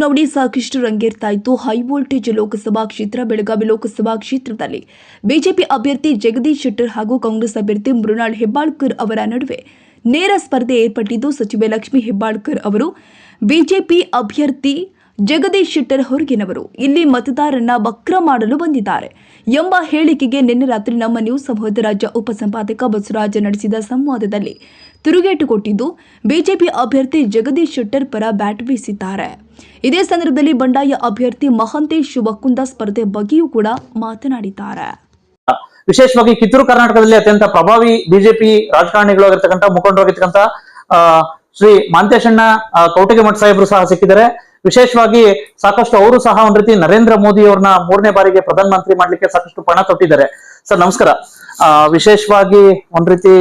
ಚುನಾವಣೆ ಸಾಕಷ್ಟು ರಂಗೇರ್ತಾ ಇತ್ತು ಹೈವೋಲ್ಟೇಜ್ ಲೋಕಸಭಾ ಕ್ಷೇತ್ರ, ಬೆಳಗಾವಿ ಲೋಕಸಭಾ ಕ್ಷೇತ್ರದಲ್ಲಿ ಬಿಜೆಪಿ ಅಭ್ಯರ್ಥಿ ಜಗದೀಶ್ ಶೆಟ್ಟರ್ ಹಾಗೂ ಕಾಂಗ್ರೆಸ್ ಅಭ್ಯರ್ಥಿ ಮೃಣಾಳ್ ಹೆಬ್ಬಾಳ್ಕರ್ ಅವರ ನಡುವೆ ನೇರ ಸ್ಪರ್ಧೆ ಏರ್ಪಟ್ಟಿದ್ದು, ಸಚಿವೆ ಲಕ್ಷ್ಮಿ ಹೆಬ್ಬಾಳ್ಕರ್ ಅವರು ಬಿಜೆಪಿ ಅಭ್ಯರ್ಥಿ ಜಗದೀಶ್ ಶೆಟ್ಟರ್ ಹೊರಗಿನವರು. ಇಲ್ಲಿ ಮತದಾರರನ್ನ ವಕ್ರ ಮಾಡಲು ಬಂದಿದ್ದಾರೆ ಎಂಬ ಹೇಳಿಕೆಗೆ ನಿನ್ನೆ ರಾತ್ರಿ ನಮ್ಮ ನ್ಯೂಸ್ ಸಮೂಹದ ರಾಜ್ಯ ಉಪಸಂಪಾದಕ ಬಸವರಾಜ ನಡೆಸಿದ ಸಂವಾದದಲ್ಲಿ ತಿರುಗೇಟು ಕೊಟ್ಟಿದ್ದು ಬಿಜೆಪಿ ಅಭ್ಯರ್ಥಿ ಜಗದೀಶ್ ಶೆಟ್ಟರ್ ಪರ ಬ್ಯಾಟ್ ಬೀಸಿದ್ದಾರೆ. ಇದೇ ಸಂದರ್ಭದಲ್ಲಿ ಬಂಡಾಯ ಅಭ್ಯರ್ಥಿ ಮಹಂತೇಶ್ ಶಿವಕುಂದ ಸ್ಪರ್ಧೆ ಬಗ್ಗೆಯೂ ಕೂಡ ಮಾತನಾಡಿದ್ದಾರೆ. ವಿಶೇಷವಾಗಿ ಕಿತ್ತೂರು ಕರ್ನಾಟಕದಲ್ಲಿ ಅತ್ಯಂತ ಪ್ರಭಾವಿ ಬಿಜೆಪಿ ರಾಜಕಾರಣಿಗಳು ಆಗಿರ್ತಕ್ಕಂಥ ಮುಖಂಡರಾಗಿರ್ತಕ್ಕಂಥ ಶ್ರೀ ಮಾಂತೇಶಣ್ಣ ಕೌಟಿಗೆ ಮಠ ಸಾಹೇಬರು ಸಹ ಸಿಕ್ಕಿದ್ದಾರೆ. ವಿಶೇಷವಾಗಿ ಸಾಕಷ್ಟು ಅವರು ಸಹ ಒಂದ್ ರೀತಿ ನರೇಂದ್ರ ಮೋದಿ ಅವ್ರನ್ನ ಮೂರನೇ ಬಾರಿಗೆ ಪ್ರಧಾನಮಂತ್ರಿ ಮಾಡ್ಲಿಕ್ಕೆ ಸಾಕಷ್ಟು ಪಣ ತೊಟ್ಟಿದ್ದಾರೆ. ಸರ್, ನಮಸ್ಕಾರ. ವಿಶೇಷವಾಗಿ ಒಂದ್ ರೀತಿ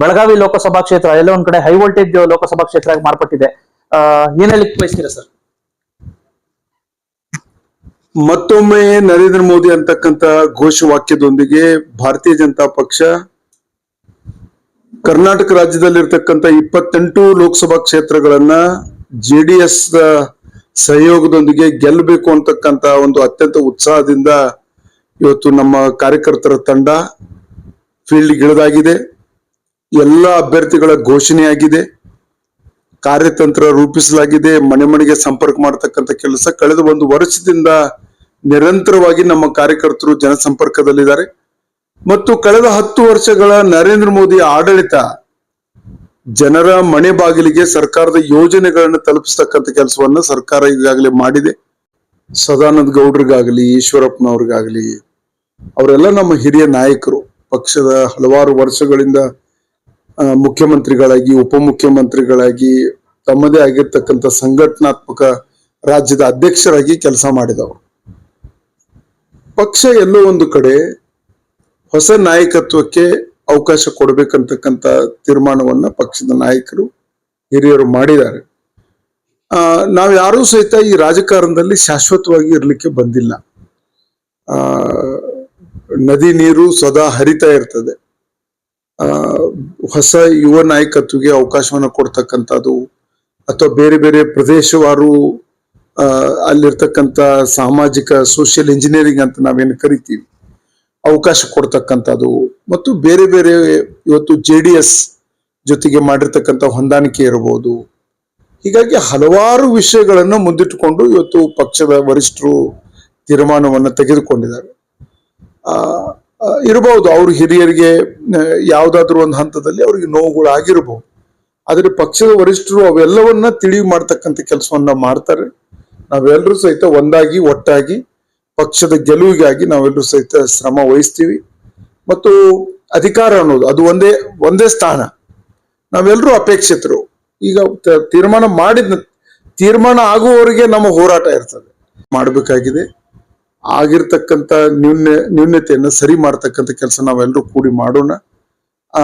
ಬೆಳಗಾವಿ ಲೋಕಸಭಾ ಕ್ಷೇತ್ರ, ಎಲ್ಲ ಒಂದ್ ಕಡೆ ಹೈ ವೋಲ್ಟೇಜ್ ಲೋಕಸಭಾ ಕ್ಷೇತ್ರ ಮಾರ್ಪಟ್ಟಿದೆ. ಏನ್ ಹೇಳಿಕ್ ಬಯಸ್ತೀರಾ ಸರ್? ಮತ್ತೊಮ್ಮೆ ನರೇಂದ್ರ ಮೋದಿ ಅಂತಕ್ಕಂತ ಘೋಷವಾಕ್ಯದೊಂದಿಗೆ ಭಾರತೀಯ ಜನತಾ ಪಕ್ಷ ಕರ್ನಾಟಕ ರಾಜ್ಯದಲ್ಲಿರ್ತಕ್ಕಂಥ ಇಪ್ಪತ್ತೆಂಟು ಲೋಕಸಭಾ ಕ್ಷೇತ್ರಗಳನ್ನ ಜೆ ಡಿ ಎಸ್ ಸಹಯೋಗದೊಂದಿಗೆ ಗೆಲ್ಲಬೇಕು ಅಂತಕ್ಕಂತ ಒಂದು ಅತ್ಯಂತ ಉತ್ಸಾಹದಿಂದ ಇವತ್ತು ನಮ್ಮ ಕಾರ್ಯಕರ್ತರ ತಂಡ ಫೀಲ್ಡ್ ಇಳಿದಾಗಿದೆ. ಎಲ್ಲ ಅಭ್ಯರ್ಥಿಗಳ ಘೋಷಣೆಯಾಗಿದೆ. ಕಾರ್ಯತಂತ್ರ ರೂಪಿಸಲಾಗಿದೆ. ಮನೆ ಮನೆಗೆ ಸಂಪರ್ಕ ಮಾಡತಕ್ಕಂಥ ಕೆಲಸ ಕಳೆದ ಒಂದು ವರ್ಷದಿಂದ ನಿರಂತರವಾಗಿ ನಮ್ಮ ಕಾರ್ಯಕರ್ತರು ಜನಸಂಪರ್ಕದಲ್ಲಿದ್ದಾರೆ. ಮತ್ತು ಕಳೆದ ಹತ್ತು ವರ್ಷಗಳ ನರೇಂದ್ರ ಮೋದಿ ಆಡಳಿತ ಜನರ ಮನೆ ಬಾಗಿಲಿಗೆ ಸರ್ಕಾರದ ಯೋಜನೆಗಳನ್ನು ತಲುಪಿಸ್ತಕ್ಕಂಥ ಕೆಲಸವನ್ನ ಸರ್ಕಾರ ಈಗಾಗಲೇ ಮಾಡಿದೆ. ಸದಾನಂದ ಗೌಡ್ರಿಗಾಗಲಿ, ಈಶ್ವರಪ್ಪನವ್ರಿಗಾಗಲಿ, ಅವರೆಲ್ಲ ನಮ್ಮ ಹಿರಿಯ ನಾಯಕರು. ಪಕ್ಷದ ಹಲವಾರು ವರ್ಷಗಳಿಂದ ಮುಖ್ಯಮಂತ್ರಿಗಳಾಗಿ ಉಪಮುಖ್ಯಮಂತ್ರಿಗಳಾಗಿ ತಮ್ಮದೇ ಆಗಿರ್ತಕ್ಕಂಥ ಸಂಘಟನಾತ್ಮಕ ರಾಜ್ಯದ ಅಧ್ಯಕ್ಷರಾಗಿ ಕೆಲಸ ಮಾಡಿದವರು. ಪಕ್ಷ ಎಲ್ಲೋ ಒಂದು ಕಡೆ ಹೊಸ ನಾಯಕತ್ವಕ್ಕೆ ಅವಕಾಶ ಕೊಡಬೇಕಂತಕ್ಕಂಥ ತೀರ್ಮಾನವನ್ನ ಪಕ್ಷದ ನಾಯಕರು ಹಿರಿಯರು ಮಾಡಿದ್ದಾರೆ. ಆ, ನಾವು ಯಾರೂ ಸಹಿತ ಈ ರಾಜಕಾರಣದಲ್ಲಿ ಶಾಶ್ವತವಾಗಿ ಇರಲಿಕ್ಕೆ ಬಂದಿಲ್ಲ. ನದಿ ನೀರು ಸದಾ ಹರಿತಾ ಇರ್ತದೆ. ಹೊಸ ಯುವ ನಾಯಕತ್ವಗೆ ಅವಕಾಶವನ್ನು ಕೊಡ್ತಕ್ಕಂಥದ್ದು ಅಥವಾ ಬೇರೆ ಬೇರೆ ಪ್ರದೇಶವಾರು ಅಲ್ಲಿರ್ತಕ್ಕಂಥ ಸಾಮಾಜಿಕ ಸೋಷಿಯಲ್ ಇಂಜಿನಿಯರಿಂಗ್ ಅಂತ ನಾವೇನು ಕರಿತೀವಿ, ಅವಕಾಶ ಕೊಡ್ತಕ್ಕಂಥದ್ದು ಮತ್ತು ಬೇರೆ ಬೇರೆ ಇವತ್ತು ಜೆ ಡಿ ಎಸ್ ಜೊತೆಗೆ ಮಾಡಿರ್ತಕ್ಕಂಥ ಹೊಂದಾಣಿಕೆ ಇರಬಹುದು ಹೀಗಾಗಿ ಹಲವಾರು ವಿಷಯಗಳನ್ನು ಮುಂದಿಟ್ಟುಕೊಂಡು ಇವತ್ತು ಪಕ್ಷದ ವರಿಷ್ಠರು ತೀರ್ಮಾನವನ್ನು ತೆಗೆದುಕೊಂಡಿದ್ದಾರೆ. ಇರಬಹುದು. ಅವ್ರ ಹಿರಿಯರಿಗೆ ಯಾವುದಾದ್ರೂ ಒಂದು ಹಂತದಲ್ಲಿ ಅವ್ರಿಗೆ ನೋವುಗಳು ಆಗಿರಬಹುದು ಆದರೆ ಪಕ್ಷದ ವರಿಷ್ಠರು ಅವೆಲ್ಲವನ್ನ ತಿಳಿವು ಮಾಡ್ತಕ್ಕಂಥ ಕೆಲಸವನ್ನ ಮಾಡ್ತಾರೆ. ನಾವೆಲ್ಲರೂ ಸಹಿತ ಒಂದಾಗಿ, ಒಟ್ಟಾಗಿ, ಪಕ್ಷದ ಗೆಲುವಿಗಾಗಿ ನಾವೆಲ್ಲರೂ ಸಹಿತ ಶ್ರಮ ವಹಿಸ್ತೀವಿ. ಮತ್ತು ಅಧಿಕಾರ ಅನ್ನೋದು, ಅದು ಒಂದೇ ಒಂದೇ ಸ್ಥಾನ. ನಾವೆಲ್ಲರೂ ಅಪೇಕ್ಷಿತರು. ಈಗ ತೀರ್ಮಾನ ಮಾಡಿದ ತೀರ್ಮಾನ ಆಗುವವರೆಗೆ ನಮ್ಮ ಹೋರಾಟ ಇರ್ತದೆ. ಮಾಡಬೇಕಾಗಿದೆ. ಆಗಿರ್ತಕ್ಕಂಥ ನ್ಯೂನ್ಯ ನ್ಯೂನ್ಯತೆಯನ್ನು ಸರಿ ಮಾಡ್ತಕ್ಕಂಥ ಕೆಲಸ ನಾವೆಲ್ಲರೂ ಕೂಡಿ ಮಾಡೋಣ. ಆ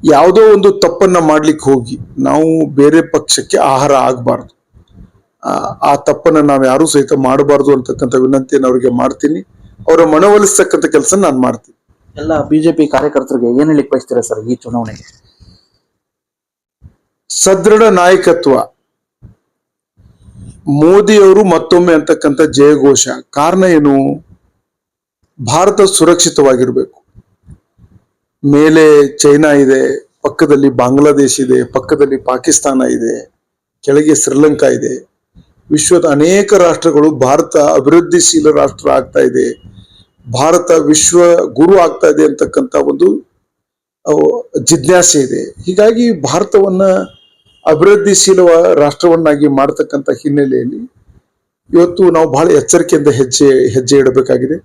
ಯಾವುದೋ ಒಂದು ತಪ್ಪನ್ನ ಮಾಡ್ಲಿಕ್ಕೆ ಹೋಗಿ ನಾವು ಬೇರೆ ಪಕ್ಷಕ್ಕೆ ಆಹಾರ ಆಗಬಾರ್ದು. ಆ ತಪ್ಪನ್ನ ನಾವು ಯಾರು ಸಹಿತ ಮಾಡಬಾರ್ದು ಅಂತಕ್ಕಂಥ ವಿನಂತಿಯನ್ನು ಅವರಿಗೆ ಮಾಡ್ತೀನಿ. ಅವರ ಮನವೊಲಿಸ್ತಕ್ಕಂಥ ಕೆಲಸ ನಾನು ಮಾಡ್ತೀನಿ. ಎಲ್ಲ ಬಿಜೆಪಿ ಕಾರ್ಯಕರ್ತರಿಗೆ ಏನ್ ಹೇಳಿಕ್ ಬಯಸ್ತೀರಾ ಸರ್ ಈ ಚುನಾವಣೆಗೆ? ಸದೃಢ ನಾಯಕತ್ವ. ಮೋದಿಯವರು ಮತ್ತೊಮ್ಮೆ ಅಂತಕ್ಕಂಥ ಜಯಘೋಷ. ಕಾರಣ ಏನು? ಭಾರತ ಸುರಕ್ಷಿತವಾಗಿರಬೇಕು. ಮೇಲೆ ಚೈನಾ ಇದೆ, ಪಕ್ಕದಲ್ಲಿ ಬಾಂಗ್ಲಾದೇಶ ಇದೆ, ಪಕ್ಕದಲ್ಲಿ ಪಾಕಿಸ್ತಾನ ಇದೆ, ಕೆಳಗೆ ಶ್ರೀಲಂಕಾ ಇದೆ. ವಿಶ್ವದ ಅನೇಕ ರಾಷ್ಟ್ರಗಳು ಭಾರತ ಅಭಿವೃದ್ಧಿಶೀಲ ರಾಷ್ಟ್ರ ಆಗ್ತಾ ಇದೆ. ಭಾರತ ವಿಶ್ವ ಗುರು ಆಗ್ತಾ ಇದೆ ಅಂತಕ್ಕಂಥ ಒಂದು ಜಿಜ್ಞಾಸೆ ಇದೆ. ಹೀಗಾಗಿ ಭಾರತವನ್ನ ಅಭಿವೃದ್ಧಿಶೀಲ ರಾಷ್ಟ್ರವನ್ನಾಗಿ ಮಾಡತಕ್ಕಂಥ ಹಿನ್ನೆಲೆಯಲ್ಲಿ ಇವತ್ತು ನಾವು ಬಹಳ ಎಚ್ಚರಿಕೆಯಿಂದ ಹೆಜ್ಜೆ ಹೆಜ್ಜೆ ಇಡಬೇಕಾಗಿದೆ.